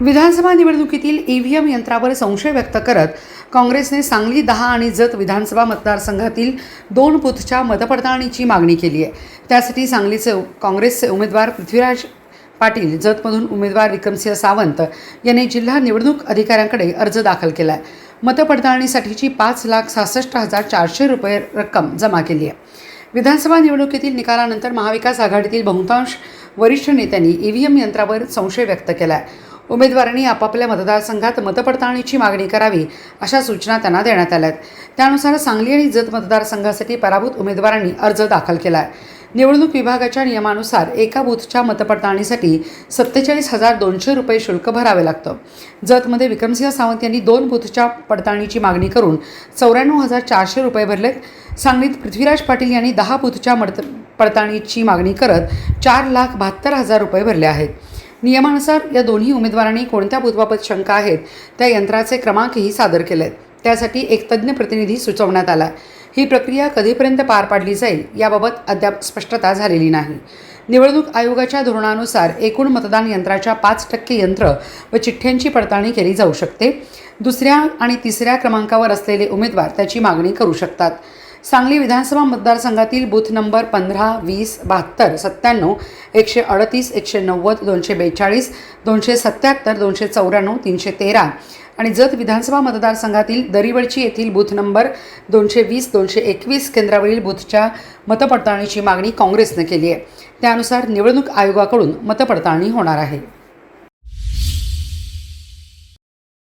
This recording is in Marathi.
विधानसभा निवडणुकीतील ईव्हीएम यंत्रावर संशय व्यक्त करत काँग्रेसने सांगली दहा आणि जत विधानसभा मतदारसंघातील दोन बूथच्या मतपडताळणीची मागणी केली आहे. त्यासाठी सांगलीचे काँग्रेसचे उमेदवार पृथ्वीराज पाटील जतमधून उमेदवार विक्रमसिंह सावंत यांनी जिल्हा निवडणूक अधिकाऱ्यांकडे अर्ज दाखल केला आहे मतपडताळणीसाठीची पाच लाख सहासष्ट हजार चारशे रुपये रक्कम जमा केली आहे. विधानसभा निवडणुकीतील निकालानंतर महाविकास आघाडीतील बहुतांश वरिष्ठ नेत्यांनी ईव्हीएम यंत्रावर संशय व्यक्त केला आहे उमेदवारांनी आपापल्या मतदारसंघात मतपडताळणीची मागणी करावी अशा सूचना त्यांना देण्यात आल्या आहेत त्यानुसार सांगली आणि जत मतदारसंघासाठी पराभूत उमेदवारांनी अर्ज दाखल केला आहे निवडणूक विभागाच्या नियमानुसार एका बूथच्या मतपडताळणीसाठी सत्तेचाळीस हजार दोनशे रुपये शुल्क भरावे लागतं. जतमध्ये विक्रमसिंह सावंत यांनी दोन बूथच्या पडताळणीची मागणी करून चौऱ्याण्णव हजार चारशे रुपये भरलेत. सांगलीत पृथ्वीराज पाटील यांनी दहा बूथच्या मत पडताळणीची मागणी करत चार लाख बहात्तर हजार रुपये भरले आहेत. नियमानुसार या दोन्ही उमेदवारांनी कोणत्या बुधबाबत शंका आहेत त्या यंत्राचे क्रमांकही सादर केले आहेत त्यासाठी एक तज्ज्ञ प्रतिनिधी सुचवण्यात आला. ही प्रक्रिया कधीपर्यंत पार पाडली जाईल याबाबत अद्याप स्पष्टता झालेली नाही. निवडणूक आयोगाच्या धोरणानुसार एकूण मतदान यंत्राच्या पाच टक्के यंत्र व चिठ्ठ्यांची पडताळणी केली जाऊ शकते. दुसऱ्या आणि तिसऱ्या क्रमांकावर असलेले उमेदवार त्याची मागणी करू शकतात. सांगली विधानसभा मतदारसंघातील बूथ नंबर पंधरा वीस बहात्तर सत्त्याण्णव एकशे अडतीस एकशे नव्वद दोनशे बेचाळीस दोनशे सत्त्याहत्तर दोनशे चौऱ्याण्णव तीनशे तेरा. आणि जत विधानसभा मतदारसंघातील दरीवळची येथील बूथ नंबर दोनशे वीस दोनशे एकवीस केंद्रावरील बूथच्या मतपडताळणीची मागणी काँग्रेसनं केली आहे. त्यानुसार निवडणूक आयोगाकडून मतपडताळणी होणार आहे.